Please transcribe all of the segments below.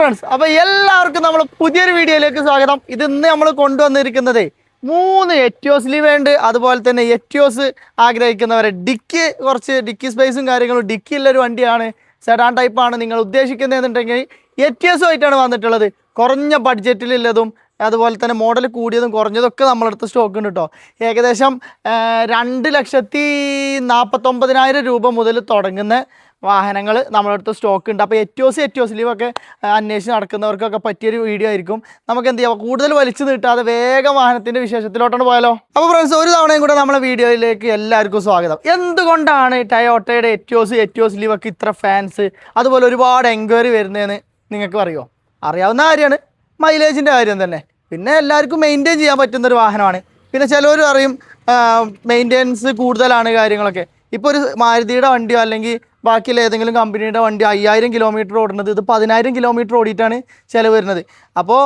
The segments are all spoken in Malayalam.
ഫ്രണ്ട്സ് അപ്പൊ എല്ലാവർക്കും നമ്മൾ പുതിയൊരു വീഡിയോയിലേക്ക് സ്വാഗതം. ഇത് ഇന്ന് നമ്മൾ കൊണ്ടുവന്നിരിക്കുന്നത് മൂന്ന് എറ്റിയോസിൽ ലിവേണ്ട് അതുപോലെ തന്നെ എറ്റിയോസ് ആഗ്രഹിക്കുന്നവരെ ഡിക്കി കുറച്ച് ഡിക്കി സ്പേസും കാര്യങ്ങളും. ഡിക്കി ഉള്ള ഒരു വണ്ടിയാണ് സെഡാൻ ടൈപ്പാണ് നിങ്ങൾ ഉദ്ദേശിക്കുന്നതെന്നുണ്ടെങ്കിൽ എറ്റിയോസും ആയിട്ടാണ് വന്നിട്ടുള്ളത്. കുറഞ്ഞ ബഡ്ജറ്റിലുള്ളതും അതുപോലെ തന്നെ മോഡൽ കൂടിയതും കുറഞ്ഞതൊക്കെ നമ്മളടുത്ത് സ്റ്റോക്ക് ഉണ്ട് കേട്ടോ ഏകദേശം രണ്ട് ലക്ഷത്തി നാൽപ്പത്തൊമ്പതിനായിരം രൂപ മുതൽ തുടങ്ങുന്ന വാഹനങ്ങൾ നമ്മളടുത്ത് സ്റ്റോക്ക് ഉണ്ട്. അപ്പോൾ എറ്റോസ് എറ്റോസ് ലീവൊക്കെ അന്വേഷിച്ച് നടക്കുന്നവർക്കൊക്കെ പറ്റിയൊരു വീഡിയോ ആയിരിക്കും. നമുക്ക് എന്ത് ചെയ്യാം കൂടുതൽ വലിച്ചു നീട്ടാതെ വേഗം വാഹനത്തിന്റെ വിശേഷത്തിലോട്ടാണ് പോയാലോ? അപ്പോൾ ഫ്രണ്ട്സ് ഒരു തവണയും കൂടെ നമ്മളെ വീഡിയോയിലേക്ക് എല്ലാവർക്കും സ്വാഗതം. എന്തുകൊണ്ടാണ് ടയോട്ടയുടെ എറ്റോസ് എറ്റോസ് ലീവൊക്കെ ഇത്ര ഫാൻസ് അതുപോലെ ഒരുപാട് എൻക്വയറി വരുന്നതെന്ന് നിങ്ങൾക്ക് അറിയോ? അറിയാവുന്ന കാര്യമാണ്. മൈലേജിന്റെ കാര്യം തന്നെ. പിന്നെ എല്ലാവർക്കും മെയിന്റെയിൻ ചെയ്യാൻ പറ്റുന്ന ഒരു വാഹനമാണ്. പിന്നെ ചിലവർ അറിയും മെയിന്റെനൻസ് കൂടുതലാണ് കാര്യങ്ങളൊക്കെ. ഇപ്പോൾ ഒരു മാരുതിയുടെ വണ്ടിയോ അല്ലെങ്കിൽ ബാക്കിയുള്ള ഏതെങ്കിലും കമ്പനിയുടെ വണ്ടി അയ്യായിരം കിലോമീറ്റർ ഓടുന്നത് ഇത് പതിനായിരം കിലോമീറ്റർ ഓടിയിട്ടാണ് ചിലവ് വരുന്നത്. അപ്പോൾ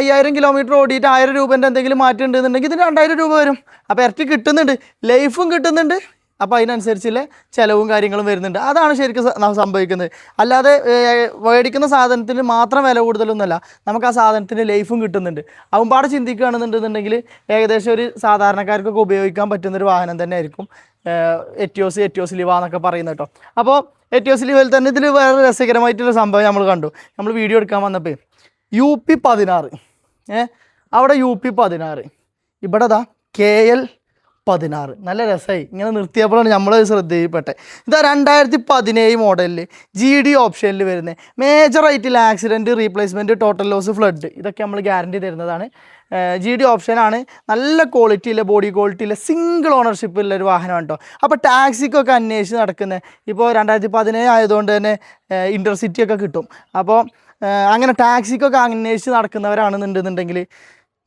അയ്യായിരം കിലോമീറ്റർ ഓടിയിട്ട് ആയിരം രൂപേന്റെ എന്തെങ്കിലും മാറ്റം ഉണ്ടെന്നുണ്ടെങ്കിൽ ഇതിന് രണ്ടായിരം രൂപ വരും. അപ്പോൾ ഇരട്ടി കിട്ടുന്നുണ്ട് ലൈഫും കിട്ടുന്നുണ്ട്. അപ്പോൾ അതിനനുസരിച്ചുള്ള ചിലവും കാര്യങ്ങളും വരുന്നുണ്ട്. അതാണ് ശരിക്കും സംഭവിക്കുന്നത്. അല്ലാതെ മേടിക്കുന്ന സാധനത്തിന് മാത്രം വില കൂടുതലൊന്നുമല്ല. നമുക്ക് ആ സാധനത്തിന് ലൈഫും കിട്ടുന്നുണ്ട്. അവൻപാടെ ചിന്തിക്കുകയാണെന്നുണ്ടെന്നുണ്ടെങ്കിൽ ഏകദേശം ഒരു സാധാരണക്കാർക്കൊക്കെ ഉപയോഗിക്കാൻ പറ്റുന്നൊരു വാഹനം തന്നെ ആയിരിക്കും എറ്റിയോസ് എറ്റിയോസ് ലിവ എന്നൊക്കെ പറയുന്നത് കേട്ടോ. അപ്പോൾ എറ്റിയോസ് ലിവയിൽ തന്നെ ഇതിൽ വേറെ രസകരമായിട്ടുള്ള സംഭവം നമ്മൾ കണ്ടു. നമ്മൾ വീഡിയോ എടുക്കാൻ വന്നപ്പോൾ യു പി പതിനാറ്. ഏഹ് അവിടെ യു പി പതിനാറ്. ഇവിടെ ദാ കെ എൽ പതിനാറ്. നല്ല രസമായി ഇങ്ങനെ നിർത്തിയപ്പോഴാണ് നമ്മൾ ശ്രദ്ധയിൽപ്പെട്ടെ. ഇതാ രണ്ടായിരത്തി പതിനേഴ് മോഡലിൽ ജി ഡി ഓപ്ഷനിൽ വരുന്നത് മേജറായിട്ടുള്ള accident replacement total loss flood ഇതൊക്കെ നമ്മൾ ഗ്യാരണ്ടി തരുന്നതാണ്. ജി ഡി ഓപ്ഷനാണ് നല്ല ക്വാളിറ്റിയിലെ ബോഡി ക്വാളിറ്റിയിലെ സിംഗിൾ ഓണർഷിപ്പുള്ള ഒരു വാഹനമാണ് കേട്ടോ അപ്പോൾ ടാക്സിക്കൊക്കെ അന്വേഷിച്ച് നടക്കുന്നത് ഇപ്പോൾ രണ്ടായിരത്തി പതിനേഴ് ആയതുകൊണ്ട് തന്നെ ഇന്റർസിറ്റിയൊക്കെ കിട്ടും. അപ്പോൾ അങ്ങനെ ടാക്സിക്കൊക്കെ അന്വേഷിച്ച് നടക്കുന്നവരാണെന്നുണ്ടെന്നുണ്ടെങ്കിൽ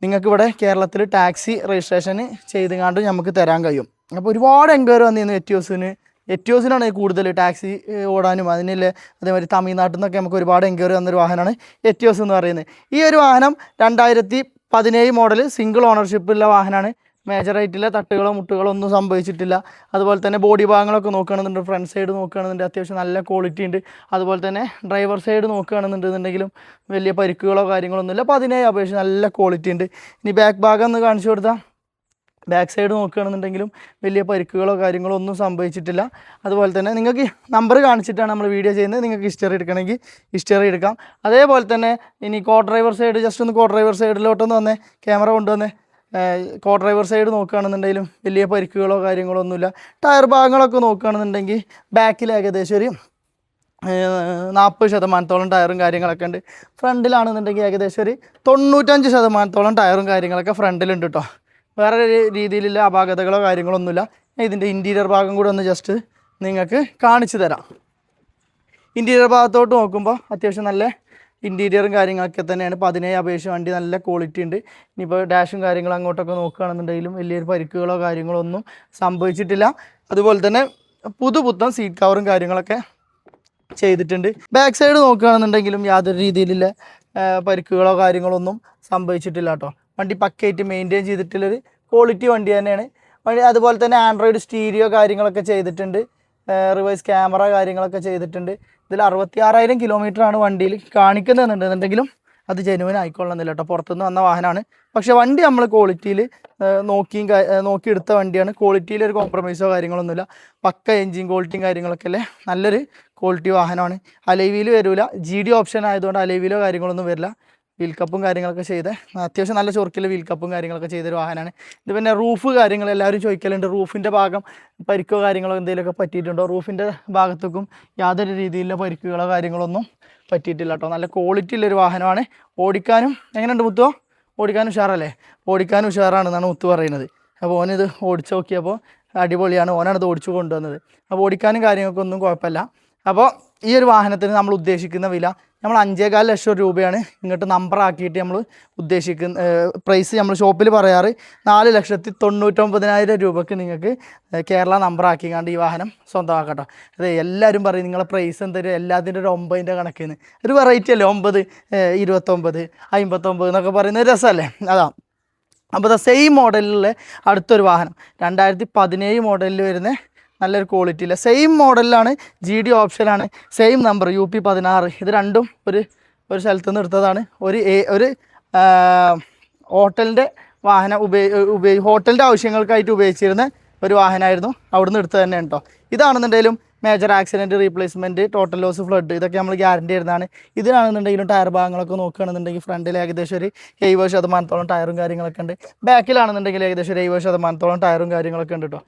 നിങ്ങൾക്ക് ഇവിടെ കേരളത്തിൽ ടാക്സി രജിസ്ട്രേഷൻ ചെയ്തുകൊണ്ട് നമുക്ക് തരാൻ കഴിയും. അപ്പോൾ ഒരുപാട് എൻക്വയറി വന്നിരുന്നു എറ്റിയോസിന് എറ്റിയോസിനാണ് കൂടുതൽ ടാക്സി ഓടാനും. അതിനില്ല അതേമാതിരി തമിഴ്നാട്ടിൽ നിന്നൊക്കെ നമുക്ക് ഒരുപാട് എൻക്വയറി വന്നൊരു വാഹനമാണ് എറ്റിയോസ് എന്ന് പറയുന്നത്. ഈ ഒരു വാഹനം രണ്ടായിരത്തി പതിനേഴ് മോഡൽ സിംഗിൾ ഓണർഷിപ്പുള്ള വാഹനമാണ് മേജറായിട്ടില്ല തട്ടുകളോ മുട്ടുകളോ ഒന്നും സംഭവിച്ചിട്ടില്ല. അതുപോലെ തന്നെ ബോഡി ഭാഗങ്ങളൊക്കെ നോക്കുകയാണെന്നുണ്ട്. Front side നോക്കുകയാണെന്നുണ്ട്. അത്യാവശ്യം നല്ല ക്വാളിറ്റി ഉണ്ട്. അതുപോലെ തന്നെ ഡ്രൈവർ സൈഡ് നോക്കുകയാണെന്നുണ്ടെന്നുണ്ടെങ്കിലും വലിയ പരിക്കുകളോ കാര്യങ്ങളൊന്നുമില്ല. അതിനെ അപേക്ഷിച്ച് നല്ല ക്വാളിറ്റി ഉണ്ട്. ഇനി ബാക്ക് ഭാഗം ഒന്ന് കാണിച്ചു കൊടുത്താൽ ബാക്ക് സൈഡ് നോക്കുകയാണെന്നുണ്ടെങ്കിലും വലിയ പരിക്കുകളോ കാര്യങ്ങളോ ഒന്നും സംഭവിച്ചിട്ടില്ല. അതുപോലെ തന്നെ നിങ്ങൾക്ക് നമ്പർ കാണിച്ചിട്ടാണ് നമ്മൾ വീഡിയോ ചെയ്യുന്നത്. നിങ്ങൾക്ക് ഹിസ്റ്ററി എടുക്കണമെങ്കിൽ ഹിസ്റ്ററി എടുക്കാം. അതേപോലെ തന്നെ ഇനി കോ ഡ്രൈവർ സൈഡ് ജസ്റ്റ് ഒന്ന് കോ ഡ്രൈവർ സൈഡിലോട്ടൊന്ന് വന്നേ ക്യാമറ കൊണ്ടുവന്നേ. കോ ഡ്രൈവർ സൈഡ് നോക്കുകയാണെന്നുണ്ടെങ്കിലും വലിയ പരിക്കുകളോ കാര്യങ്ങളോ ഒന്നുമില്ല. ടയർ ഭാഗങ്ങളൊക്കെ നോക്കുകയാണെന്നുണ്ടെങ്കിൽ ബാക്കിൽ ഏകദേശം ഒരു നാൽപ്പത് ശതമാനത്തോളം ടയറും കാര്യങ്ങളൊക്കെ ഉണ്ട്. ഫ്രണ്ടിലാണെന്നുണ്ടെങ്കിൽ ഏകദേശം ഒരു തൊണ്ണൂറ്റഞ്ച് ശതമാനത്തോളം ടയറും കാര്യങ്ങളൊക്കെ ഫ്രണ്ടിലുണ്ട് കേട്ടോ വേറെ രീതിയിലുള്ള അപാകതകളോ കാര്യങ്ങളോ ഒന്നുമില്ല ഇതിന്റെ ഇന്റീരിയർ ഭാഗം കൂടെ ഒന്ന് ജസ്റ്റ് നിങ്ങൾക്ക് കാണിച്ചു തരാം. ഇന്റീരിയർ ഭാഗത്തോട്ട് നോക്കുമ്പോൾ അത്യാവശ്യം നല്ല ഇന്റീരിയറും കാര്യങ്ങളൊക്കെ തന്നെയാണ്. പതിനേഴ് അപേക്ഷിച്ച് വണ്ടി നല്ല ക്വാളിറ്റി ഉണ്ട്. ഇനിയിപ്പോൾ ഡാഷും കാര്യങ്ങളും അങ്ങോട്ടൊക്കെ നോക്കുകയാണെന്നുണ്ടെങ്കിലും വലിയൊരു പരിക്കുകളോ കാര്യങ്ങളോ ഒന്നും സംഭവിച്ചിട്ടില്ല. അതുപോലെ തന്നെ പുതുപുത്തൻ സീറ്റ് കവറും കാര്യങ്ങളൊക്കെ ചെയ്തിട്ടുണ്ട്. ബാക്ക് സൈഡ് നോക്കുകയാണെന്നുണ്ടെങ്കിലും യാതൊരു രീതിയിലുള്ള പരിക്കുകളോ കാര്യങ്ങളോ ഒന്നും സംഭവിച്ചിട്ടില്ല കേട്ടോ. വണ്ടി പക്കയായിട്ട് മെയിന്റെയിൻ ചെയ്തിട്ടുള്ളൊരു ക്വാളിറ്റി വണ്ടി തന്നെയാണ്. വണ്ടി അതുപോലെ തന്നെ ആൻഡ്രോയിഡ് സ്റ്റീരിയോ കാര്യങ്ങളൊക്കെ ചെയ്തിട്ടുണ്ട്. റിവേഴ്സ് ക്യാമറ കാര്യങ്ങളൊക്കെ ചെയ്തിട്ടുണ്ട്. ഇതിൽ അറുപത്തി ആറായിരം കിലോമീറ്റർ ആണ് വണ്ടിയിൽ കാണിക്കുന്നതെന്നുണ്ടെന്നുണ്ടെങ്കിലും അത് ജെനുവൻ ആയിക്കൊള്ളുന്നില്ല കേട്ടോ. പുറത്തുനിന്ന് വന്ന വാഹനമാണ്. പക്ഷേ വണ്ടി നമ്മൾ ക്വാളിറ്റിയിൽ നോക്കിയും നോക്കിയെടുത്ത വണ്ടിയാണ്. ക്വാളിറ്റിയിൽ ഒരു കോംപ്രമൈസോ കാര്യങ്ങളൊന്നുമില്ല. പക്ക എഞ്ചിൻ ക്വാളിറ്റിയും കാര്യങ്ങളൊക്കെ അല്ലേ? നല്ലൊരു ക്വാളിറ്റി വാഹനമാണ്. അലൈവിയിൽ വരില്ല ജി ഡി ഓപ്ഷൻ ആയതുകൊണ്ട് അലൈവിലോ കാര്യങ്ങളൊന്നും വരില്ല. വീൽ കപ്പും കാര്യങ്ങളൊക്കെ ചെയ്ത്. അത്യാവശ്യം നല്ല ചൊറുക്കിൽ വീൽ കപ്പും കാര്യങ്ങളൊക്കെ ചെയ്തൊരു വാഹനമാണ് ഇത് പിന്നെ റൂഫ് കാര്യങ്ങൾ എല്ലാവരും ചോദിക്കലുണ്ട്. റൂഫിന്റെ ഭാഗം പരിക്കോ കാര്യങ്ങളോ എന്തെങ്കിലുമൊക്കെ പറ്റിയിട്ടുണ്ടോ? റൂഫിന്റെ ഭാഗത്തേക്കും യാതൊരു രീതിയിലുള്ള പരിക്കുകളോ കാര്യങ്ങളൊന്നും പറ്റിയിട്ടില്ല കേട്ടോ നല്ല ക്വാളിറ്റി ഉള്ളൊരു വാഹനമാണ്. ഓടിക്കാനും എങ്ങനെയുണ്ട് മുത്തുവോ ഓടിക്കാനും ഉഷാറല്ലേ? ഓടിക്കാനും ഉഷാറാണെന്നാണ് മുത്തു പറയുന്നത്. അപ്പോൾ ഓനിത് ഓടിച്ചു നോക്കിയപ്പോൾ അടിപൊളിയാണ്. ഓനാണ് ഇത് ഓടിച്ചു കൊണ്ടുവന്നത്. അപ്പോൾ ഓടിക്കാനും കാര്യങ്ങൾക്കൊന്നും കുഴപ്പമില്ല. അപ്പോൾ ഈ ഒരു വാഹനത്തിന് നമ്മൾ ഉദ്ദേശിക്കുന്ന വില നമ്മൾ അഞ്ചേകാൽ ലക്ഷം രൂപയാണ് ഇങ്ങോട്ട് നമ്പർ ആക്കിയിട്ട് നമ്മൾ ഉദ്ദേശിക്കുന്ന പ്രൈസ് നമ്മൾ ഷോപ്പിൽ പറയാറ് നാല് ലക്ഷത്തി തൊണ്ണൂറ്റൊമ്പതിനായിരം രൂപക്ക് നിങ്ങൾക്ക് കേരള നമ്പർ ആക്കിക്കാണ്ട് ഈ വാഹനം സ്വന്തമാക്കട്ടോ. അതെ എല്ലാവരും പറയും നിങ്ങളെ പ്രൈസ് എന്തൊരു എല്ലാത്തിന്റെ ഒരു ഒമ്പതിന്റെ കണക്കിന്. ഒരു വെറൈറ്റി അല്ലേ? ഒമ്പത് ഇരുപത്തൊമ്പത് അമ്പത്തൊമ്പത് എന്നൊക്കെ പറയുന്ന രസമല്ലേ? അതാ. അപ്പോൾ സെയിം മോഡലിലുള്ള അടുത്തൊരു വാഹനം. രണ്ടായിരത്തി പതിനേഴ് മോഡലിൽ വരുന്ന നല്ലൊരു ക്വാളിറ്റിയില്ല സെയിം മോഡലിലാണ് ജി ഡി ഓപ്ഷനാണ് സെയിം നമ്പർ യു പി പതിനാറ്. ഇത് രണ്ടും ഒരു ഒരു സ്ഥലത്ത് നിന്ന് എടുത്തതാണ്. ഒരു ഒരു ഹോട്ടലിന്റെ വാഹനം ഉപയോഗി ഉപയോഗി ഹോട്ടലിന്റെ ആവശ്യങ്ങൾക്കായിട്ട് ഉപയോഗിച്ചിരുന്ന ഒരു വാഹനമായിരുന്നു അവിടുന്ന് എടുത്തത് തന്നെ കേട്ടോ ഇതാണെന്നുണ്ടെങ്കിലും major accident replacement total loss flood ഇതൊക്കെ നമ്മൾ ഗ്യാരണ്ടി തരുന്നതാണ്. ഇതിനാണെന്നുണ്ടെങ്കിലും ടയർ ഭാഗങ്ങളൊക്കെ നോക്കുകയാണെന്നുണ്ടെങ്കിൽ ഫ്രണ്ടിൽ ഏകദേശം ഒരു എഴുപത് ശതമാനത്തോളം ടയറും കാര്യങ്ങളൊക്കെ ഉണ്ട്. ബാക്കിലാണെന്നുണ്ടെങ്കിൽ ഏകദേശം ഒരു എഴുപത് ശതമാനത്തോളം ടയറും കാര്യങ്ങളൊക്കെ ഉണ്ട് കേട്ടോ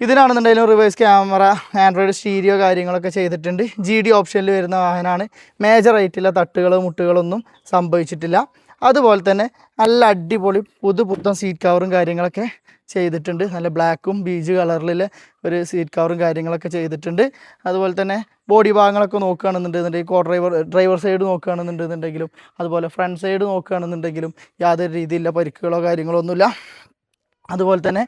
ഇതിനാണെന്നുണ്ടെങ്കിലും റിവേഴ്സ് ക്യാമറ ആൻഡ്രോയിഡ് സ്റ്റീരിയോ കാര്യങ്ങളൊക്കെ ചെയ്തിട്ടുണ്ട്. ജി ഡി ഓപ്ഷനിൽ വരുന്ന വാഹനമാണ്. മേജർ ആയിട്ടുള്ള തട്ടുകളോ മുട്ടുകളൊന്നും സംഭവിച്ചിട്ടില്ല. അതുപോലെ തന്നെ നല്ല അടിപൊളി പുതുപുത്തൻ സീറ്റ് കവറും കാര്യങ്ങളൊക്കെ ചെയ്തിട്ടുണ്ട്. നല്ല ബ്ലാക്കും ബീജ് കളറിലെ ഒരു സീറ്റ് കവറും കാര്യങ്ങളൊക്കെ ചെയ്തിട്ടുണ്ട്. അതുപോലെ തന്നെ ബോഡി ഭാഗങ്ങളൊക്കെ നോക്കുകയാണെന്നുണ്ടെന്നുണ്ടെങ്കിൽ കോ ഡ്രൈവർ ഡ്രൈവർ സൈഡ് നോക്കുകയാണെന്നുണ്ടെന്നുണ്ടെങ്കിലും അതുപോലെ ഫ്രണ്ട് സൈഡ് നോക്കുകയാണെന്നുണ്ടെങ്കിലും യാതൊരു രീതിയിലുള്ള പരിക്കുകളോ കാര്യങ്ങളോ ഒന്നുമില്ല. അതുപോലെ തന്നെ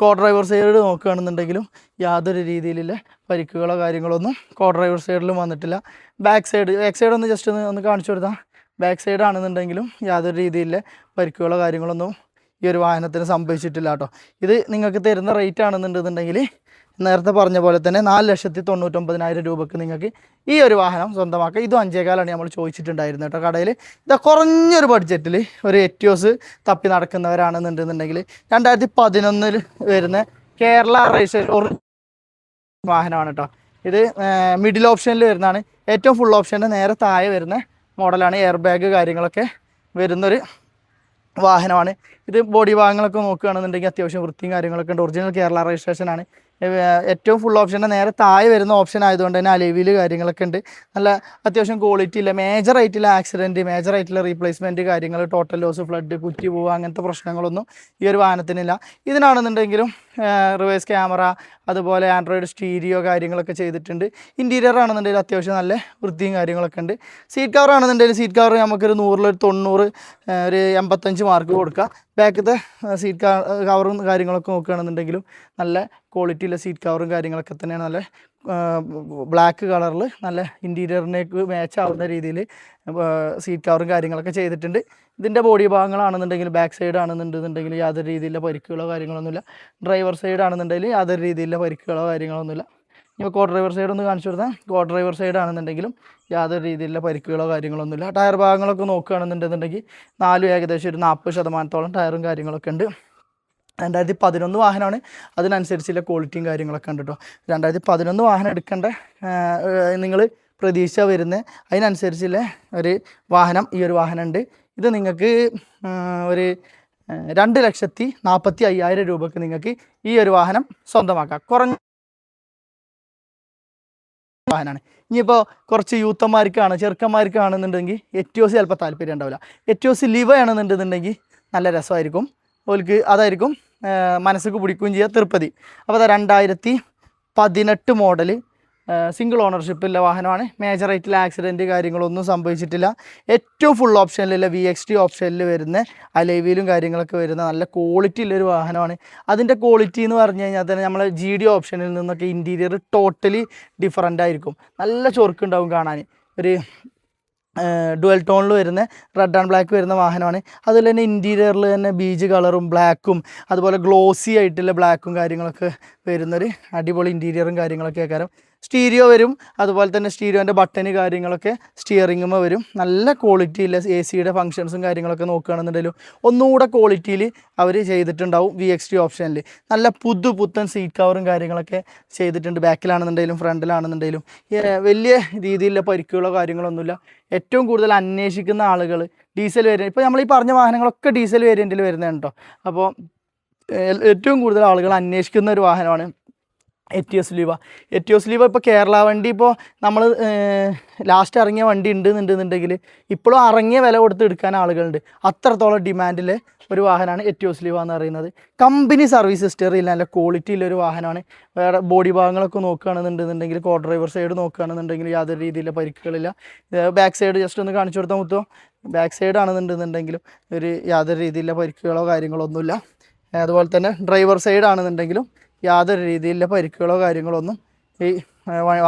കോ ഡ്രൈവർ സൈഡ് നോക്കുകയാണെന്നുണ്ടെങ്കിലും യാതൊരു രീതിയിലുള്ള പരിക്കുകളോ കാര്യങ്ങളൊന്നും കോ ഡ്രൈവർ സൈഡിലും വന്നിട്ടില്ല. ബാക്ക് സൈഡ് ബാക്ക് സൈഡ് ഒന്ന് ജസ്റ്റ് ഒന്ന് ഒന്ന് കാണിച്ചു കൊടുത്താൽ ബാക്ക് സൈഡ് ആണെന്നുണ്ടെങ്കിലും യാതൊരു രീതിയിലുള്ള പരിക്കുകളോ കാര്യങ്ങളൊന്നും ഈ ഒരു വാഹനത്തിന് സംഭവിച്ചിട്ടില്ല കേട്ടോ. ഇത് നിങ്ങൾക്ക് തരുന്ന റേറ്റ് ആണെന്നുണ്ടെന്നുണ്ടെങ്കിൽ നേരത്തെ പറഞ്ഞ പോലെ തന്നെ നാല് ലക്ഷത്തി തൊണ്ണൂറ്റൊമ്പതിനായിരം രൂപക്ക് നിങ്ങൾക്ക് ഈ ഒരു വാഹനം സ്വന്തമാക്കാം. ഇതും അഞ്ചേകാലാണ് നമ്മൾ ചോദിച്ചിട്ടുണ്ടായിരുന്നത് കേട്ടോ കടയിൽ. ഇത് കുറഞ്ഞൊരു ബഡ്ജറ്റിൽ ഒരു എറ്റിയോസ് തപ്പി നടക്കുന്നവരാണെന്നുണ്ടെന്നുണ്ടെങ്കിൽ രണ്ടായിരത്തി പതിനൊന്നിൽ വരുന്ന കേരള റേസ് വാഹനമാണ് കേട്ടോ. ഇത് മിഡിൽ ഓപ്ഷനിൽ വരുന്നതാണ്. ഏറ്റവും ഫുൾ ഓപ്ഷന്റെ നേരെ താഴെ വരുന്ന മോഡലാണ് എയർ ബാഗ് കാര്യങ്ങളൊക്കെ വരുന്നൊരു വാഹനമാണ്. ഇത് ബോഡി ഭാഗങ്ങളൊക്കെ നോക്കുകയാണെന്നുണ്ടെങ്കിൽ അത്യാവശ്യം വൃത്തിയും കാര്യങ്ങളൊക്കെ ഉണ്ട്. ഒറിജിനൽ കേരള രജിസ്ട്രേഷനാണ് ഏറ്റവും ഫുൾ ഓപ്ഷന്റെ നേരെ താഴെ വരുന്ന ഓപ്ഷൻ ആയതുകൊണ്ട് തന്നെ അലവിൽ കാര്യങ്ങളൊക്കെ ഉണ്ട്. നല്ല അത്യാവശ്യം ക്വാളിറ്റി ഇല്ല മേജർ ആയിട്ടുള്ള ആക്സിഡന്റ് മേജർ ആയിട്ടുള്ള റീപ്ലേസ്മെന്റ് കാര്യങ്ങൾ ടോട്ടൽ ലോസ് ഫ്ലഡ് കുറ്റി പോവുക അങ്ങനത്തെ പ്രശ്നങ്ങളൊന്നും ഈ ഒരു വാഹനത്തിനില്ല. ഇതിനാണെന്നുണ്ടെങ്കിലും റിവേഴ്സ് ക്യാമറ അതുപോലെ ആൻഡ്രോയിഡ് സ്റ്റീരിയോ കാര്യങ്ങളൊക്കെ ചെയ്തിട്ടുണ്ട്. ഇന്റീരിയർ ആണെന്നുണ്ടെങ്കിൽ അത്യാവശ്യം നല്ല വൃത്തിയും കാര്യങ്ങളൊക്കെ ഉണ്ട്. സീറ്റ് കവർ ആണെന്നുണ്ടെങ്കിൽ സീറ്റ് കവർ നമുക്കൊരു നൂറിലൊരു തൊണ്ണൂറ് ഒരു എൺപത്തഞ്ച് മാർക്ക് കൊടുക്കുക ബാക്കത്തെ സീറ്റ് കവറും കാര്യങ്ങളൊക്കെ നോക്കുകയാണെന്നുണ്ടെങ്കിലും നല്ല ക്വാളിറ്റിയുള്ള സീറ്റ് കവറും കാര്യങ്ങളൊക്കെ തന്നെയാണ്. നല്ല ബ്ലാക്ക് കളറിൽ നല്ല ഇന്റീരിയറിനേക്ക് മാച്ച് ആവുന്ന രീതിയിൽ സീറ്റ് കവറും കാര്യങ്ങളൊക്കെ ചെയ്തിട്ടുണ്ട്. ഇതിന്റെ ബോഡി ഭാഗങ്ങളാണെന്നുണ്ടെങ്കിൽ ബാക്ക് സൈഡ് ആണെന്നുണ്ടെന്നുണ്ടെങ്കിൽ യാതൊരു രീതിയിലുള്ള പരിക്കുകളോ കാര്യങ്ങളൊന്നുമില്ല. ഡ്രൈവർ സൈഡ് ആണെന്നുണ്ടെങ്കിൽ യാതൊരു രീതിയിലുള്ള പരിക്കുകളോ കാര്യങ്ങളൊന്നുമില്ല. ഇപ്പോൾ കോ ഡ്രൈവർ സൈഡ് ഒന്ന് കാണിച്ചു കൊടുത്താൽ കോ ഡ്രൈവർ സൈഡ് ആണെന്നുണ്ടെങ്കിലും യാതൊരു രീതിയിലുള്ള പരിക്കുകളോ കാര്യങ്ങളൊന്നുമില്ല. ടയർ ഭാഗങ്ങളൊക്കെ നോക്കുകയാണെന്നുണ്ടെന്നുണ്ടെങ്കിൽ നാലും ഏകദേശം ഒരു നാൽപ്പത് ശതമാനത്തോളം ടയറും കാര്യങ്ങളൊക്കെ ഉണ്ട്. രണ്ടായിരത്തി പതിനൊന്ന് വാഹനമാണ്. അതിനനുസരിച്ചുള്ള ക്വാളിറ്റിയും കാര്യങ്ങളൊക്കെ ഉണ്ട് കേട്ടോ രണ്ടായിരത്തി പതിനൊന്ന് വാഹനം എടുക്കേണ്ട നിങ്ങൾ പ്രതീക്ഷ വരുന്ന. അതിനനുസരിച്ചുള്ള ഒരു വാഹനം ഈ ഒരു വാഹനം ഉണ്ട് ഇത് നിങ്ങൾക്ക് ഒരു രണ്ട് ലക്ഷത്തി നാൽപ്പത്തി അയ്യായിരം രൂപക്ക് നിങ്ങൾക്ക് ഈ ഒരു വാഹനം സ്വന്തമാക്കാം. കുറഞ്ഞ വാഹനമാണ്. ഇനിയിപ്പോൾ കുറച്ച് യൂത്തന്മാർക്കാണ് ചെറുക്കന്മാർക്കാണെന്നുണ്ടെങ്കിൽ എറ്റിയോസ് ചിലപ്പോൾ താല്പര്യം ഉണ്ടാവില്ല. എറ്റിയോസ് ലിവ ആണെന്നുണ്ടെന്നുണ്ടെങ്കിൽ നല്ല രസമായിരിക്കും. ഓൽക്ക് അതായിരിക്കും മനസ്സിക്ക് പിടിക്കുകയും ചെയ്യുക തിരുപ്പതി. അപ്പോൾ അത് രണ്ടായിരത്തി പതിനെട്ട് മോഡൽ സിംഗിൾ ഓണർഷിപ്പുള്ള വാഹനമാണ്. മേജർ ആയിട്ടുള്ള ആക്സിഡന്റ് കാര്യങ്ങളൊന്നും സംഭവിച്ചിട്ടില്ല. ഏറ്റവും ഫുൾ ഓപ്ഷനിലുള്ള വി എക്സ് ടി ഓപ്ഷനിൽ വരുന്ന അലൈവിയിലും കാര്യങ്ങളൊക്കെ വരുന്ന നല്ല ക്വാളിറ്റി ഉള്ളൊരു വാഹനമാണ്. അതിന്റെ ക്വാളിറ്റി എന്ന് പറഞ്ഞു കഴിഞ്ഞാൽ തന്നെ നമ്മൾ ജി ഡി ഓപ്ഷനിൽ നിന്നൊക്കെ ഇന്റീരിയർ ടോട്ടലി ഡിഫറന്റ് ആയിരിക്കും. നല്ല ചൊറുക്കുണ്ടാവും കാണാൻ. ഒരു ഡുവൽ ടോണിൽ വരുന്ന റെഡ് ആൻഡ് ബ്ലാക്ക് വരുന്ന വാഹനമാണ്. അതുപോലെ തന്നെ ഇന്റീരിയറിൽ തന്നെ ബീജ് കളറും ബ്ലാക്കും അതുപോലെ ഗ്ലോസി ആയിട്ടുള്ള ബ്ലാക്കും കാര്യങ്ങളൊക്കെ വരുന്നൊരു അടിപൊളി ഇന്റീരിയറും കാര്യങ്ങളൊക്കെ കാരണം സ്റ്റീരിയോ വരും. അതുപോലെ തന്നെ സ്റ്റീരിയോന്റെ ബട്ടന് കാര്യങ്ങളൊക്കെ സ്റ്റിയറിങ്ങും വരും. നല്ല ക്വാളിറ്റിയില്ല എ സിയുടെ ഫംഗ്ഷൻസും കാര്യങ്ങളൊക്കെ നോക്കുകയാണെന്നുണ്ടെങ്കിലും ഒന്നുകൂടെ ക്വാളിറ്റിയിൽ അവർ ചെയ്തിട്ടുണ്ടാവും വി എക്സ് ടി ഓപ്ഷനിൽ നല്ല പുതു പുത്തൻ സീറ്റ് കവറും കാര്യങ്ങളൊക്കെ ചെയ്തിട്ടുണ്ട്. ബാക്കിലാണെന്നുണ്ടെങ്കിലും ഫ്രണ്ടിലാണെന്നുണ്ടെങ്കിലും. വലിയ രീതിയിലുള്ള പരിക്കുകളോ കാര്യങ്ങളൊന്നുമില്ല. ഏറ്റവും കൂടുതൽ അന്വേഷിക്കുന്ന ആളുകൾ ഡീസൽ വേരിയന്റ് ഇപ്പോൾ നമ്മൾ ഈ പറഞ്ഞ വാഹനങ്ങളൊക്കെ ഡീസൽ വേരിയന്റിൽ വരുന്നതാണ് കേട്ടോ അപ്പോൾ ഏറ്റവും കൂടുതൽ ആളുകൾ അന്വേഷിക്കുന്ന ഒരു വാഹനമാണ് എറ്റിയോസ് ലീവ എറ്റിയോസ് ലീവ ഇപ്പോൾ കേരള വണ്ടി ഇപ്പോൾ നമ്മൾ ലാസ്റ്റ് ഇറങ്ങിയ വണ്ടി ഉണ്ട് എന്നുണ്ടെന്നുണ്ടെങ്കിൽ ഇപ്പോഴും ഇറങ്ങിയ വില കൊടുത്ത് എടുക്കാൻ ആളുകളുണ്ട്. അത്രത്തോളം ഡിമാൻഡിൽ ഒരു വാഹനമാണ് എറ്റിയോസ് ലീവ എന്ന് പറയുന്നത്. കമ്പനി സർവീസ് ഹിസ്റ്ററിയിൽ നല്ല ക്വാളിറ്റി ഉള്ള ഒരു വാഹനമാണ് വേറെ ബോഡി ഭാഗങ്ങളൊക്കെ നോക്കുകയാണെന്നുണ്ടെന്നുണ്ടെങ്കിൽ കോ ഡ്രൈവർ സൈഡ് നോക്കുകയാണെന്നുണ്ടെങ്കിൽ യാതൊരു രീതിയിലുള്ള പരിക്കുകളില്ല. ബാക്ക് സൈഡ് ജസ്റ്റ് ഒന്ന് കാണിച്ചു കൊടുത്താൽ മുത്തോ? ബാക്ക് സൈഡ് ആണെന്നുണ്ടെന്നുണ്ടെങ്കിലും ഒരു യാതൊരു രീതിയിലുള്ള പരിക്കുകളോ കാര്യങ്ങളോ ഒന്നുമില്ല. അതുപോലെ തന്നെ ഡ്രൈവർ സൈഡ് ആണെന്നുണ്ടെങ്കിലും യാതൊരു രീതിയിലുള്ള പരിക്കുകളോ കാര്യങ്ങളോ ഒന്നും ഈ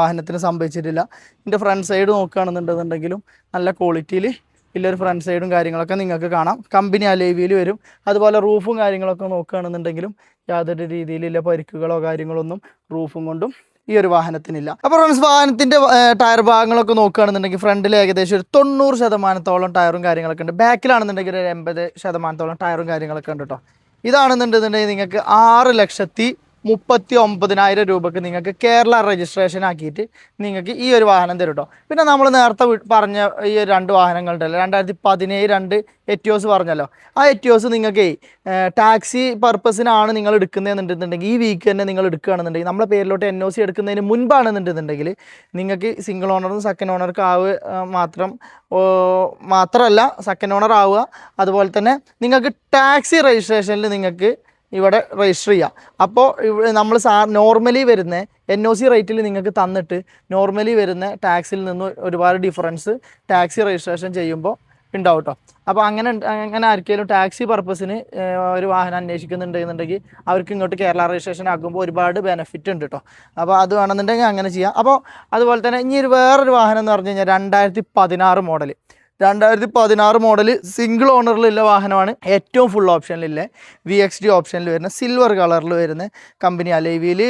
വാഹനത്തിന് സംഭവിച്ചിട്ടില്ല. ഇതിന്റെ ഫ്രണ്ട് സൈഡ് നോക്കുകയാണെന്നുണ്ടെന്നുണ്ടെങ്കിലും നല്ല ക്വാളിറ്റിയിൽ വലിയൊരു ഫ്രണ്ട് സൈഡും കാര്യങ്ങളൊക്കെ നിങ്ങൾക്ക് കാണാം. കമ്പനി അലേവിയിൽ വരും. അതുപോലെ റൂഫും കാര്യങ്ങളൊക്കെ നോക്കുകയാണെന്നുണ്ടെങ്കിലും യാതൊരു രീതിയിലുള്ള പരിക്കുകളോ കാര്യങ്ങളോ ഒന്നും റൂഫും കൊണ്ടും ഈ ഒരു വാഹനത്തിനില്ല. അപ്പോൾ ഫ്രണ്ട്സ് വാഹനത്തിന്റെ ടയർ ഭാഗങ്ങളൊക്കെ നോക്കുകയാണെന്നുണ്ടെങ്കിൽ ഫ്രണ്ടിൽ ഏകദേശം ഒരു തൊണ്ണൂറ് ശതമാനത്തോളം ടയറും കാര്യങ്ങളൊക്കെ ഉണ്ട്. ബാക്കിലാണെന്നുണ്ടെങ്കിൽ ഒരു എൺപത് ശതമാനത്തോളം ടയറും കാര്യങ്ങളൊക്കെ ഉണ്ട് കേട്ടോ ഇതാണെന്നുണ്ടെന്നുണ്ടെങ്കിൽ നിങ്ങൾക്ക് ആറ് ലക്ഷത്തി മുപ്പത്തി ഒമ്പതിനായിരം രൂപക്ക് നിങ്ങൾക്ക് കേരള രജിസ്ട്രേഷൻ ആക്കിയിട്ട് നിങ്ങൾക്ക് ഈ ഒരു വാഹനം തരും കേട്ടോ പിന്നെ നമ്മൾ നേരത്തെ പറഞ്ഞ ഈ രണ്ട് വാഹനങ്ങളുണ്ടല്ലോ. രണ്ടായിരത്തി പതിനേഴ് രണ്ട് എറ്റിയോസ് പറഞ്ഞല്ലോ. ആ എറ്റിയോസ് നിങ്ങൾക്ക് ടാക്സി പർപ്പസിനാണ് നിങ്ങൾ എടുക്കുന്നതെന്നുണ്ടെന്നുണ്ടെങ്കിൽ ഈ വീക്ക് തന്നെ നിങ്ങൾ എടുക്കുകയാണെന്നുണ്ടെങ്കിൽ നമ്മുടെ പേരിലോട്ട് എൻ ഒ സി എടുക്കുന്നതിന് മുൻപാണെന്നുണ്ടെന്നുണ്ടെങ്കിൽ നിങ്ങൾക്ക് സിംഗിൾ ഓണറും സെക്കൻഡ് ഓണർക്ക് ആവുക മാത്രം മാത്രമല്ല സെക്കൻഡ് ഓണർ ആവുക. അതുപോലെ തന്നെ നിങ്ങൾക്ക് ടാക്സി രജിസ്ട്രേഷനിൽ നിങ്ങൾക്ക് ഇവിടെ രജിസ്റ്റർ ചെയ്യാം. അപ്പോൾ നമ്മൾ സാ നോർമലി വരുന്ന എൻ ഒ സി റേറ്റിൽ നിങ്ങൾക്ക് തന്നിട്ട് നോർമലി വരുന്ന ടാക്സിൽ നിന്ന് ഒരുപാട് ഡിഫറൻസ് ടാക്സി രജിസ്ട്രേഷൻ ചെയ്യുമ്പോൾ ഉണ്ടാവും കേട്ടോ അപ്പോൾ അങ്ങനെ അങ്ങനെ ആർക്കെങ്കിലും ടാക്സി പർപ്പസിന് ഒരു വാഹനം അന്വേഷിക്കുന്നുണ്ടെന്നുണ്ടെങ്കിൽ അവർക്ക് ഇങ്ങോട്ട് കേരള രജിസ്ട്രേഷൻ ആക്കുമ്പോൾ ഒരുപാട് ബെനിഫിറ്റ് ഉണ്ട് കേട്ടോ അപ്പോൾ അത് വേണമെന്നുണ്ടെങ്കിൽ അങ്ങനെ ചെയ്യാം. അപ്പോൾ അതുപോലെ തന്നെ ഇനി ഒരു വേറൊരു വാഹനം എന്ന് പറഞ്ഞു കഴിഞ്ഞാൽ രണ്ടായിരത്തി പതിനാറ് മോഡൽ രണ്ടായിരത്തി പതിനാറ് മോഡൽ സിംഗിൾ ഓണറിലുള്ള വാഹനമാണ്. ഏറ്റവും ഫുൾ ഓപ്ഷനിലുള്ള വി എക്സ് ഡി ഓപ്ഷനിൽ വരുന്ന സിൽവർ കളറിൽ വരുന്ന കമ്പനി അലൈവിയിൽ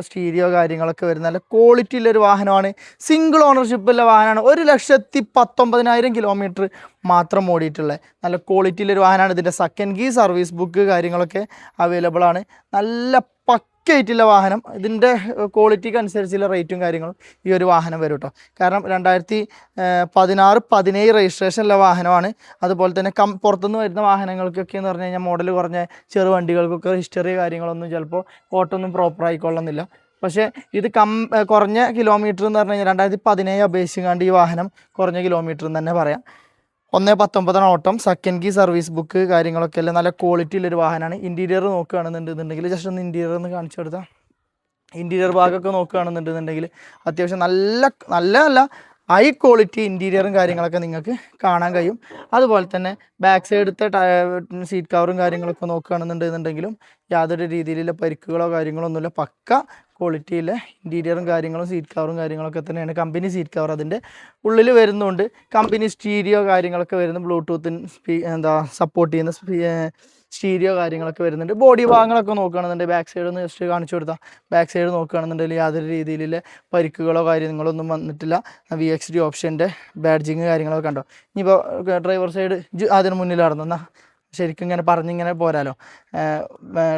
സ്റ്റീരിയോ കാര്യങ്ങളൊക്കെ വരുന്ന നല്ല ക്വാളിറ്റി ഉള്ളൊരു വാഹനമാണ്. സിംഗിൾ ഓണർഷിപ്പുള്ള വാഹനമാണ്. ഒരു ലക്ഷത്തി പത്തൊമ്പതിനായിരം കിലോമീറ്റർ മാത്രം ഓടിയിട്ടുള്ള നല്ല ക്വാളിറ്റിയിലൊരു വാഹനമാണ്. ഇതിന്റെ സെക്കൻഡ് ഗീ സർവീസ് ബുക്ക് കാര്യങ്ങളൊക്കെ അവൈലബിൾ ആണ്. നല്ല പക്കയായിട്ടുള്ള വാഹനം. ഇതിന്റെ ക്വാളിറ്റിക്ക് അനുസരിച്ചുള്ള റേറ്റും കാര്യങ്ങളും ഈ ഒരു വാഹനം വരും കേട്ടോ കാരണം രണ്ടായിരത്തി പതിനാറ് പതിനേഴ് രജിസ്ട്രേഷനുള്ള വാഹനമാണ്. അതുപോലെ തന്നെ കം പുറത്തുനിന്ന് വരുന്ന വാഹനങ്ങൾക്കൊക്കെ എന്ന് പറഞ്ഞു കഴിഞ്ഞാൽ മോഡൽ കുറഞ്ഞ ചെറു വണ്ടികൾക്കൊക്കെ ഹിസ്റ്ററി കാര്യങ്ങളൊന്നും ചിലപ്പോൾ ഓട്ടൊന്നും പ്രോപ്പർ ആയിക്കൊള്ളുന്നില്ല. പക്ഷേ ഇത് കം കുറഞ്ഞ കിലോമീറ്റർ എന്ന് പറഞ്ഞു കഴിഞ്ഞാൽ രണ്ടായിരത്തി പതിനേഴ് അപേക്ഷിക്കാണ്ട് ഈ വാഹനം കുറഞ്ഞ കിലോമീറ്റർ എന്ന് തന്നെ പറയാം. ഒന്ന് പത്തൊമ്പതാണ് ഓട്ടം. സെക്കൻഡ് കീ സർവീസ് ബുക്ക് കാര്യങ്ങളൊക്കെ അല്ലേ? നല്ല ക്വാളിറ്റി ഉള്ളൊരു വാഹനമാണ് ഇന്റീരിയർ നോക്കുകയാണെന്നുണ്ടെന്നുണ്ടെങ്കിൽ ജസ്റ്റ് ഒന്ന് ഇന്റീരിയർ ഒന്ന് കാണിച്ചു കൊടുത്താൽ ഇന്റീരിയർ ഭാഗമൊക്കെ നോക്കുകയാണെന്നുണ്ടെന്നുണ്ടെങ്കിൽ അത്യാവശ്യം നല്ല നല്ല അല്ല ഹൈ ക്വാളിറ്റി ഇന്റീരിയറും കാര്യങ്ങളൊക്കെ നിങ്ങൾക്ക് കാണാൻ കഴിയും. അതുപോലെ തന്നെ ബാക്ക് സൈഡത്തെ സീറ്റ് കവറും കാര്യങ്ങളൊക്കെ നോക്കുകയാണെന്നുണ്ടെന്നുണ്ടെങ്കിലും യാതൊരു രീതിയിലുള്ള പരിക്കുകളോ കാര്യങ്ങളോ ഒന്നുമില്ല പക്ക ക്വാളിറ്റിയിലെ ഇന്റീരിയറും കാര്യങ്ങളും സീറ്റ് കവറും കാര്യങ്ങളൊക്കെ തന്നെയാണ് കമ്പനി സീറ്റ് കവർ അതിന്റെ ഉള്ളിൽ വരുന്നുണ്ട്. കമ്പനി സ്റ്റീരിയോ കാര്യങ്ങളൊക്കെ വരുന്നു ബ്ലൂടൂത്തിന് എന്താ സപ്പോർട്ട് ചെയ്യുന്ന സ്റ്റീരിയോ കാര്യങ്ങളൊക്കെ വരുന്നുണ്ട്. ബോഡി ഭാഗങ്ങളൊക്കെ നോക്കുകയാണെന്നുണ്ടെങ്കിൽ ബാക്ക് സൈഡ് ഒന്ന് ജസ്റ്റ് കാണിച്ചു കൊടുത്താൽ ബാക്ക് സൈഡ് നോക്കുകയാണെന്നുണ്ടെങ്കിൽ യാതൊരു രീതിയിലുള്ള പരിക്കുകളോ കാര്യങ്ങളോ ഒന്നും വന്നിട്ടില്ല വി എക്സ് ഡി ഓപ്ഷന്റെ ബാഡ്ജിങ് കാര്യങ്ങളൊക്കെ കണ്ടോ? ഇനിയിപ്പോൾ ഡ്രൈവർ സൈഡ് അതിന് മുന്നിൽ നടന്നു? ശരിക്കും ഇങ്ങനെ പറഞ്ഞിങ്ങനെ പോരാലോ.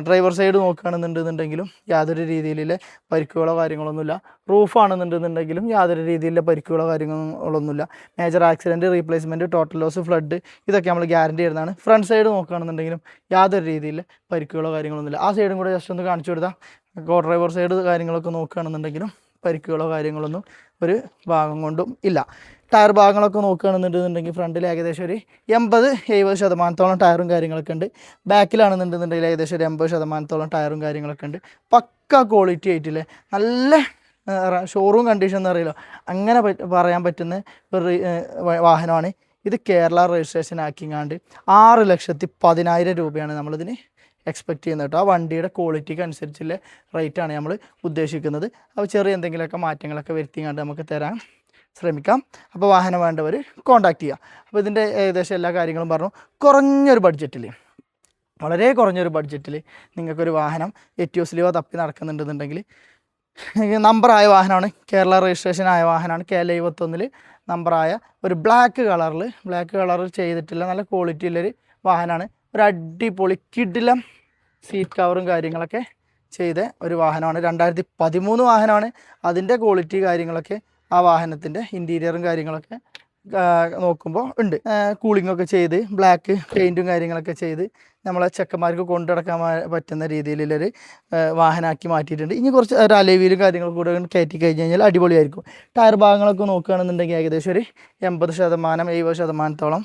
ഡ്രൈവർ സൈഡ് നോക്കുകയാണെന്നുണ്ടെന്നുണ്ടെങ്കിലും യാതൊരു രീതിയിലുള്ള പരിക്കുകളോ കാര്യങ്ങളൊന്നുമില്ല. റൂഫ് റൂഫാണെന്നുണ്ടെന്നുണ്ടെങ്കിലും യാതൊരു രീതിയിലുള്ള പരിക്കുകളോ കാര്യങ്ങളൊന്നുമില്ല. Major accident replacement total loss flood ഇതൊക്കെ നമ്മൾ ഗ്യാരണ്ടി ചെയ്യുന്നതാണ്. ഫ്രണ്ട് സൈഡ് നോക്കുകയാണെന്നുണ്ടെങ്കിലും യാതൊരു രീതിയിൽ പരിക്കുകളോ കാര്യങ്ങളൊന്നുമില്ല. ആ സൈഡും കൂടെ ജസ്റ്റ് ഒന്ന് കാണിച്ചു കൊടുത്താൽ കോ ഡ്രൈവർ സൈഡ് കാര്യങ്ങളൊക്കെ നോക്കുകയാണെന്നുണ്ടെങ്കിലും പരിക്കുകളോ കാര്യങ്ങളൊന്നും ഒരു ഭാഗം കൊണ്ടും ഇല്ല. ടയർ ഭാഗങ്ങളൊക്കെ നോക്കുകയാണെന്നുണ്ടെന്നുണ്ടെങ്കിൽ ഫ്രണ്ടിൽ ഏകദേശം ഒരു എൺപത് എഴുപത് ശതമാനത്തോളം ടയറും കാര്യങ്ങളൊക്കെ ഉണ്ട്. ബാക്കിലാണെന്നുണ്ടെന്നുണ്ടെങ്കിൽ ഏകദേശം ഒരു എൺപത് ശതമാനത്തോളം ടയറും കാര്യങ്ങളൊക്കെ ഉണ്ട്. പക്ക ക്വാളിറ്റി ആയിട്ടില്ലേ? നല്ല ഷോറൂം കണ്ടീഷൻ എന്ന് അറിയില്ല അങ്ങനെ പറയാൻ പറ്റുന്ന ഒരു വാഹനമാണ്. ഇത് കേരള രജിസ്ട്രേഷൻ ആക്കിങ്ങാണ്ട് ആറ് ലക്ഷത്തി പതിനായിരം രൂപയാണ് നമ്മളിതിന് എക്സ്പെക്ട് ചെയ്യുന്നത് കേട്ടോ. ആ വണ്ടിയുടെ ക്വാളിറ്റിക്ക് അനുസരിച്ചുള്ള റേറ്റാണ് നമ്മൾ ഉദ്ദേശിക്കുന്നത്. അപ്പോൾ ചെറിയ എന്തെങ്കിലുമൊക്കെ മാറ്റങ്ങളൊക്കെ വരുത്തിങ്ങാണ്ട് നമുക്ക് തരാൻ ശ്രമിക്കാം. അപ്പോൾ വാഹനം വേണ്ടവർ കോൺടാക്ട് ചെയ്യുക അപ്പോൾ ഇതിന്റെ ഏകദേശം എല്ലാ കാര്യങ്ങളും പറഞ്ഞു. കുറഞ്ഞൊരു ബഡ്ജറ്റിൽ വളരെ കുറഞ്ഞൊരു ബഡ്ജറ്റിൽ നിങ്ങൾക്കൊരു വാഹനം എറ്റിയോസിലിയോ തപ്പി നടക്കുന്നുണ്ടെന്നുണ്ടെങ്കിൽ നമ്പറായ വാഹനമാണ് കേരള രജിസ്ട്രേഷൻ ആയ വാഹനമാണ് കെ എൽ എഴുപത്തൊന്നിൽ നമ്പറായ ഒരു ബ്ലാക്ക് കളറിൽ ബ്ലാക്ക് കളർ ചെയ്തിട്ടില്ല നല്ല ക്വാളിറ്റി ഉള്ളൊരു വാഹനമാണ്. ഒരു അടിപൊളി കിടിലം സീറ്റ് കവറും കാര്യങ്ങളൊക്കെ ചെയ്ത ഒരു വാഹനമാണ്. രണ്ടായിരത്തി പതിമൂന്ന് വാഹനമാണ്. അതിന്റെ ക്വാളിറ്റി കാര്യങ്ങളൊക്കെ ആ വാഹനത്തിന്റെ ഇന്റീരിയറും കാര്യങ്ങളൊക്കെ നോക്കുമ്പോൾ ഉണ്ട്. കൂളിംഗ് ഒക്കെ ചെയ്ത് ബ്ലാക്ക് പെയിന്റും കാര്യങ്ങളൊക്കെ ചെയ്ത് നമ്മളെ ചെക്കന്മാർക്ക് കൊണ്ടു നടക്കാൻ മാ- പറ്റുന്ന രീതിയിലുള്ളൊരു വാഹനമാക്കി മാറ്റിയിട്ടുണ്ട്. ഇനി കുറച്ച് ഒരു അലവിയിലും കാര്യങ്ങളും കൂടെ കയറ്റി കഴിഞ്ഞ് കഴിഞ്ഞാൽ അടിപൊളിയായിരിക്കും. ടയർ ഭാഗങ്ങളൊക്കെ നോക്കുകയാണെന്നുണ്ടെങ്കിൽ ഏകദേശം ഒരു എൺപത് ശതമാനം എഴുപത് ശതമാനത്തോളം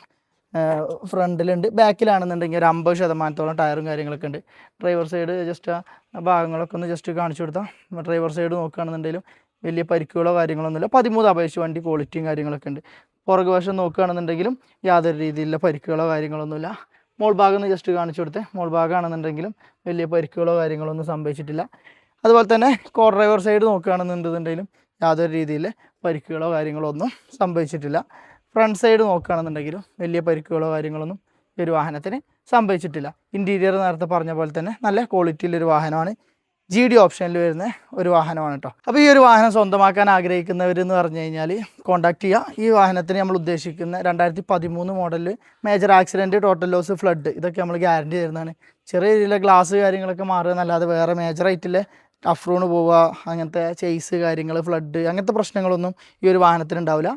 ഫ്രണ്ടിലുണ്ട്. ബാക്കിലാണെന്നുണ്ടെങ്കിൽ ഒരു അമ്പത് ശതമാനത്തോളം ടയറും കാര്യങ്ങളൊക്കെ ഉണ്ട്. ഡ്രൈവർ സൈഡ് ജസ്റ്റ് ആ ഭാഗങ്ങളൊക്കെ ഒന്ന് ജസ്റ്റ് കാണിച്ചു കൊടുത്താൽ ഡ്രൈവർ സൈഡ് നോക്കുകയാണെന്നുണ്ടെങ്കിലും വലിയ പരിക്കുകളോ കാര്യങ്ങളൊന്നുമില്ല. പതിമൂന്ന് അപേക്ഷിച്ച് വണ്ടി ക്വാളിറ്റിയും കാര്യങ്ങളൊക്കെ ഉണ്ട്. പുറകു വശം നോക്കുകയാണെന്നുണ്ടെങ്കിലും യാതൊരു രീതിയിലുള്ള പരിക്കുകളോ കാര്യങ്ങളൊന്നുമില്ല. മോൾ ഭാഗം ഒന്ന് ജസ്റ്റ് കാണിച്ചു കൊടുത്തേ. മോൾ ഭാഗമാണെന്നുണ്ടെങ്കിലും വലിയ പരിക്കുകളോ കാര്യങ്ങളോ ഒന്നും സംഭവിച്ചിട്ടില്ല. അതുപോലെ തന്നെ കോ ഡ്രൈവർ സൈഡ് നോക്കുകയാണെന്നുണ്ടെന്നുണ്ടെങ്കിലും യാതൊരു രീതിയിൽ പരിക്കുകളോ കാര്യങ്ങളോ ഒന്നും സംഭവിച്ചിട്ടില്ല. ഫ്രണ്ട് സൈഡ് നോക്കുകയാണെന്നുണ്ടെങ്കിലും വലിയ പരിക്കുകളോ കാര്യങ്ങളൊന്നും ഈ ഒരു വാഹനത്തിന് സംഭവിച്ചിട്ടില്ല. ഇന്റീരിയർ നേരത്തെ പറഞ്ഞ പോലെ തന്നെ നല്ല ക്വാളിറ്റിയിലൊരു വാഹനമാണ്. ജി ഡി ഓപ്ഷനിൽ വരുന്ന ഒരു വാഹനമാണ് കേട്ടോ അപ്പോൾ ഈ ഒരു വാഹനം സ്വന്തമാക്കാൻ ആഗ്രഹിക്കുന്നവരെന്ന് പറഞ്ഞു കഴിഞ്ഞാൽ കോൺടാക്ട് ചെയ്യുക ഈ വാഹനത്തിന് നമ്മൾ ഉദ്ദേശിക്കുന്ന രണ്ടായിരത്തി പതിമൂന്ന് മോഡലിൽ major accident total loss flood ഇതൊക്കെ നമ്മൾ ഗ്യാരണ്ടി തരുന്നതാണ്. ചെറിയ രീതിയിലെ ഗ്ലാസ് കാര്യങ്ങളൊക്കെ മാറുക എന്നല്ലാതെ വേറെ മേജർ ആയിട്ടില്ല അഫ്റൂണ് പോവുക അങ്ങനത്തെ ചെയ്സ് കാര്യങ്ങൾ ഫ്ലഡ് അങ്ങനത്തെ പ്രശ്നങ്ങളൊന്നും ഈ ഒരു വാഹനത്തിന് ഉണ്ടാവില്ല.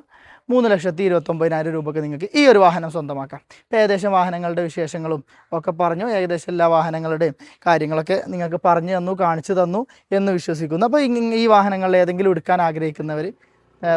മൂന്ന് ലക്ഷത്തി ഇരുപത്തൊമ്പതിനായിരം രൂപയ്ക്ക് നിങ്ങൾക്ക് ഈ ഒരു വാഹനം സ്വന്തമാക്കാം. ഇപ്പോൾ ഏകദേശം വാഹനങ്ങളുടെ വിശേഷങ്ങളും ഒക്കെ പറഞ്ഞു. ഏകദേശം എല്ലാ വാഹനങ്ങളുടെയും കാര്യങ്ങളൊക്കെ നിങ്ങൾക്ക് പറഞ്ഞു തന്നു കാണിച്ചു തന്നു എന്ന് വിശ്വസിക്കുന്നു. അപ്പോൾ ഈ വാഹനങ്ങളിൽ ഏതെങ്കിലും എടുക്കാൻ ആഗ്രഹിക്കുന്നവർ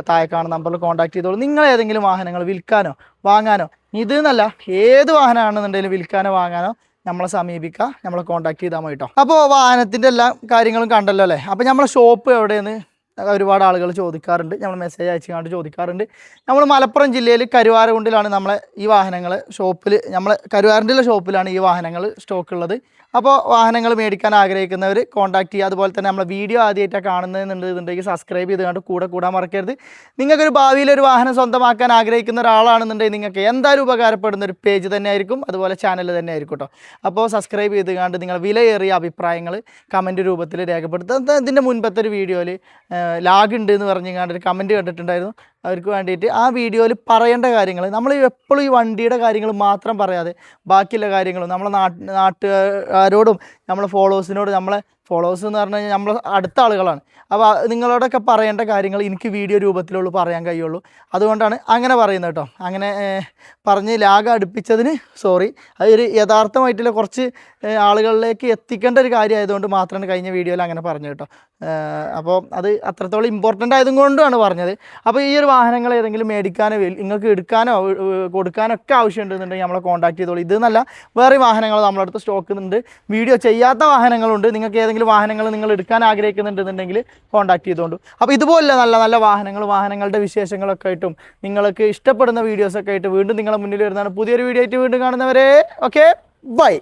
താഴെ കാണുന്ന നമ്പറിൽ കോൺടാക്ട് ചെയ്തോളൂ. നിങ്ങൾ ഏതെങ്കിലും വാഹനങ്ങൾ വിൽക്കാനോ വാങ്ങാനോ ഇത് എന്നല്ല ഏത് വാഹനമാണെന്നുണ്ടെങ്കിലും വിൽക്കാനോ വാങ്ങാനോ നമ്മളെ സമീപിക്കുക നമ്മളെ കോൺടാക്ട് ചെയ്താൽ മതി കേട്ടോ അപ്പോൾ വാഹനത്തിന്റെ എല്ലാ കാര്യങ്ങളും കണ്ടല്ലോ അല്ലേ? അപ്പോൾ നമ്മളെ ഷോപ്പ് എവിടെയെന്ന് ഒരുപാട് ആളുകൾ ചോദിക്കാറുണ്ട്. നമ്മൾ മെസ്സേജ് അയച്ചുകൊണ്ട് ചോദിക്കാറുണ്ട്. നമ്മൾ മലപ്പുറം ജില്ലയിൽ കരുവാരകുണ്ടിലാണ് നമ്മളെ ഈ വാഹനങ്ങൾ ഷോപ്പിൽ നമ്മൾ കരുവാരന്റെ ഷോപ്പിലാണ് ഈ വാഹനങ്ങൾ സ്റ്റോക്ക് ഉള്ളത്. അപ്പോൾ വാഹനങ്ങൾ മേടിക്കാൻ ആഗ്രഹിക്കുന്നവർ കോൺടാക്ട് ചെയ്യുക. അതുപോലെ തന്നെ നമ്മളെ വീഡിയോ ആദ്യമായിട്ടാണ് കാണുന്നതെന്നുണ്ടെന്നുണ്ടെങ്കിൽ സബ്സ്ക്രൈബ് ചെയ്ത് കണ്ട് കൂടെ കൂടാൻ മറക്കരുത്. നിങ്ങൾക്കൊരു ഭാവിയിൽ ഒരു വാഹനം സ്വന്തമാക്കാൻ ആഗ്രഹിക്കുന്ന ഒരാളാണെന്നുണ്ടെങ്കിൽ നിങ്ങൾക്ക് എന്തായാലും ഉപകാരപ്പെടുന്ന ഒരു പേജ് തന്നെ ആയിരിക്കും അതുപോലെ ചാനൽ തന്നെ ആയിരിക്കും കേട്ടോ അപ്പോൾ സബ്സ്ക്രൈബ് ചെയ്ത് കണ്ട് നിങ്ങൾ വിലയേറിയ അഭിപ്രായങ്ങൾ കമന്റ് രൂപത്തിൽ രേഖപ്പെടുത്തുക. ഇതിന്റെ മുൻപത്തെ ഒരു വീഡിയോയിൽ ലാഗ് ഉണ്ട് എന്ന് പറഞ്ഞുകൊണ്ട് ഒരു കമന്റ് കണ്ടിട്ടുണ്ടായിരുന്നു. അവർക്ക് വേണ്ടിയിട്ട് ആ വീഡിയോയിൽ പറയേണ്ട കാര്യങ്ങൾ. നമ്മൾ എപ്പോഴും ഈ വണ്ടിയുടെ കാര്യങ്ങൾ മാത്രം പറയാതെ ബാക്കിയുള്ള കാര്യങ്ങളും നമ്മളെ നാട്ട് നാട്ടുകാരോടും നമ്മളെ ഫോളോവേഴ്സിനോടും നമ്മളെ ഫോളോവേഴ്സ് എന്ന് പറഞ്ഞു കഴിഞ്ഞാൽ നമ്മൾ അടുത്ത ആളുകളാണ്. അപ്പോൾ നിങ്ങളോടൊക്കെ പറയേണ്ട കാര്യങ്ങൾ എനിക്ക് വീഡിയോ രൂപത്തിലുള്ളൂ പറയാൻ കഴിയുള്ളൂ. അതുകൊണ്ടാണ് അങ്ങനെ പറയുന്നത് കേട്ടോ. അങ്ങനെ പറഞ്ഞ് ലാഗ് അടുപ്പിച്ചതിന് സോറി. അതൊരു യഥാർത്ഥമായിട്ടുള്ള കുറച്ച് ആളുകളിലേക്ക് എത്തിക്കേണ്ട ഒരു കാര്യമായതുകൊണ്ട് മാത്രമാണ് കഴിഞ്ഞ വീഡിയോയിൽ അങ്ങനെ പറഞ്ഞു കേട്ടോ. അപ്പോൾ അത് അത്രത്തോളം ഇമ്പോർട്ടന്റ് ആയതും കൊണ്ടാണ് പറഞ്ഞത്. അപ്പോൾ ഈ ഒരു വാഹനങ്ങൾ ഏതെങ്കിലും മേടിക്കാനോ നിങ്ങൾക്ക് എടുക്കാനോ കൊടുക്കാനോ ഒക്കെ ആവശ്യമുണ്ടെന്നുണ്ടെങ്കിൽ നമ്മളെ കോൺടാക്ട് ചെയ്തോളൂ. ഇതെന്നല്ല വേറെ വാഹനങ്ങൾ നമ്മുടെ അടുത്ത് സ്റ്റോക്ക് ഉണ്ട് വീഡിയോ ചെയ്യാത്ത വാഹനങ്ങളുണ്ട്. നിങ്ങൾക്ക് ഏതെങ്കിലും വാഹനങ്ങൾ നിങ്ങൾ എടുക്കാൻ ആഗ്രഹിക്കുന്നുണ്ടെന്നുണ്ടെങ്കിൽ കോൺടാക്ട് ചെയ്തോണ്ടു. അപ്പോൾ ഇതുപോലെ നല്ല നല്ല വാഹനങ്ങൾ വാഹനങ്ങളുടെ വിശേഷങ്ങളൊക്കെ ആയിട്ടും നിങ്ങൾക്ക് ഇഷ്ടപ്പെടുന്ന വീഡിയോസൊക്കെ ആയിട്ട് വീണ്ടും നിങ്ങളുടെ മുന്നിൽ വരുന്നതാണ്. പുതിയൊരു വീഡിയോ ആയിട്ട് വീണ്ടും കാണുന്നവരെ ഓക്കെ ബൈ